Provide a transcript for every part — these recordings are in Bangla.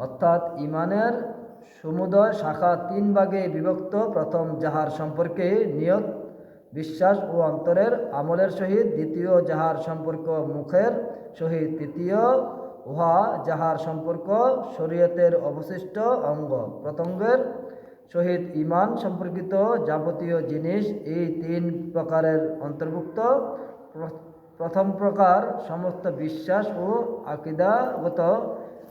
অর্থাৎ ইমানের সমুদয় শাখা তিন ভাগে বিভক্ত, প্রথম যাহার সম্পর্কে নিয়ত, বিশ্বাস ও অন্তরের আমলের সহিত, দ্বিতীয় যাহার সম্পর্ক মুখের সহিত, তৃতীয় উহা যাহার সম্পর্ক শরীয়তের অবশিষ্ট অঙ্গ। প্রত্যঙ্গের সহিত ইমান সম্পর্কিত যাবতীয় জিনিস এই তিন প্রকারের অন্তর্ভুক্ত। প্রথম প্রকার সমস্ত বিশ্বাস ও আকিদাগত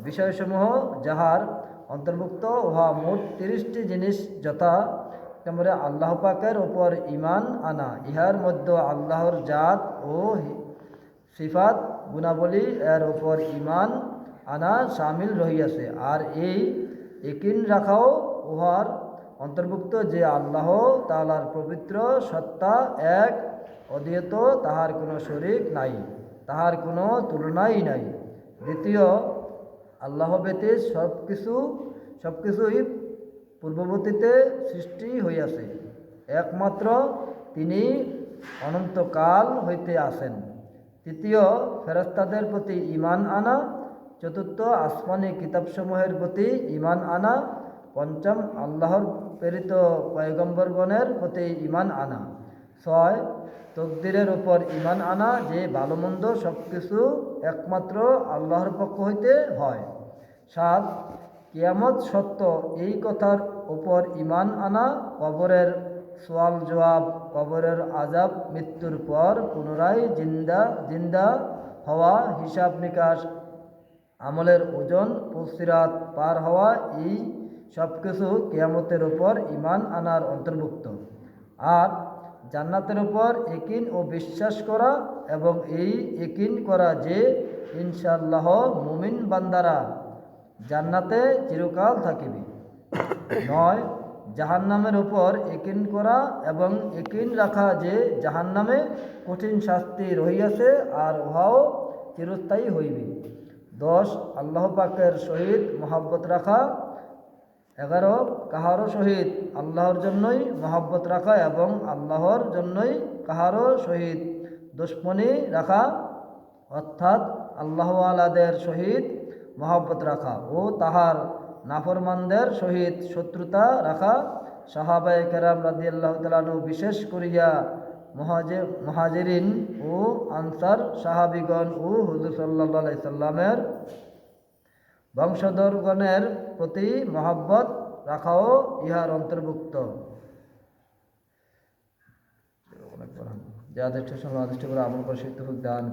বিষয়সমূহ যাহার অন্তর্ভুক্ত উহা মোট তিরিশটি জিনিস যথা নম্বরে আল্লাহ পাকের ওপর ইমান আনা। ইহার মধ্যে আল্লাহর জাত ও সিফাত গুণাবলী এর ওপর ইমান আনা সামিল রহিয়াছে আর এই একিন রাখাও উহার অন্তর্ভুক্ত যে আল্লাহ তালার পবিত্র সত্তা এক অদ্বিত তাহার কোনো শরিক নাই তাহার কোনো তুলনাই নাই। দ্বিতীয় আল্লাহ ব্যতীত সব কিছু সব কিছুই পূর্ববর্তীতে সৃষ্টি হইয়াছে একমাত্র তিনি অনন্তকাল হইতে আসেন তৃতীয় ফেরস্তাদের প্রতি ইমান আনা। চতুর্থ, আসমানি কিতাবসমূহের প্রতি ইমান আনা। পঞ্চম, আল্লাহর প্রেরিত পয়গম্বরগণের প্রতি ইমান আনা। ছয়, তকদিরের উপর ইমান আনা যে ভালো মন্দ সব কিছু একমাত্র আল্লাহর পক্ষ হইতে হয়। সাত, কিয়ামত সত্য এই কথার উপর ইমান আনা কবরের সোয়াল জবাব, কবরের আজাব মৃত্যুর পর পুনরায় জিন্দা জিন্দা হওয়া, হিসাব নিকাশ, আমলের ওজন পুসিরাত পার হওয়া, এই সব কিছু কেয়ামতের উপর ইমান আনার অন্তর্ভুক্ত। আর জান্নাতের উপর একিন ও বিশ্বাস করা এবং এই একিন করা যে ইনশাল্লাহ মুমিন বান্দারা জান্নাতে চিরকাল থাকিবে। নয়, জাহান্নামের উপর একিন করা এবং একিন রাখা যে জাহান্নামে কঠিন শাস্তি রহিয়াছে আর উহাও চিরস্থায়ী হইবে। দশ, আল্লাহ পাকের সহিত মহাব্বত রাখা এগারো কাহারও সহিত আল্লাহর জন্যই মহাব্বত রাখা এবং আল্লাহর জন্যই কাহারও সহিত দুশ্মনী রাখা, অর্থাৎ আল্লাহ আলাদের সহিত মহাব্বত রাখা ও তাহার নাফরমানদের সহিত শত্রুতা রাখা। সাহাবায়ে কেরাম রাদি আল্লাহ তালু বিশেষ করিয়া মহাজে, মহাজেরিন ও আনসার সাহাবিগণ ও হুজুর সাল্লাহ সাল্লামের বংশধরগণের প্রতি মহাব্বত রাখাও ইহার অন্তর্ভুক্ত। সঙ্গে আদিষ্ট করে আমল করে সিদ্ধ দান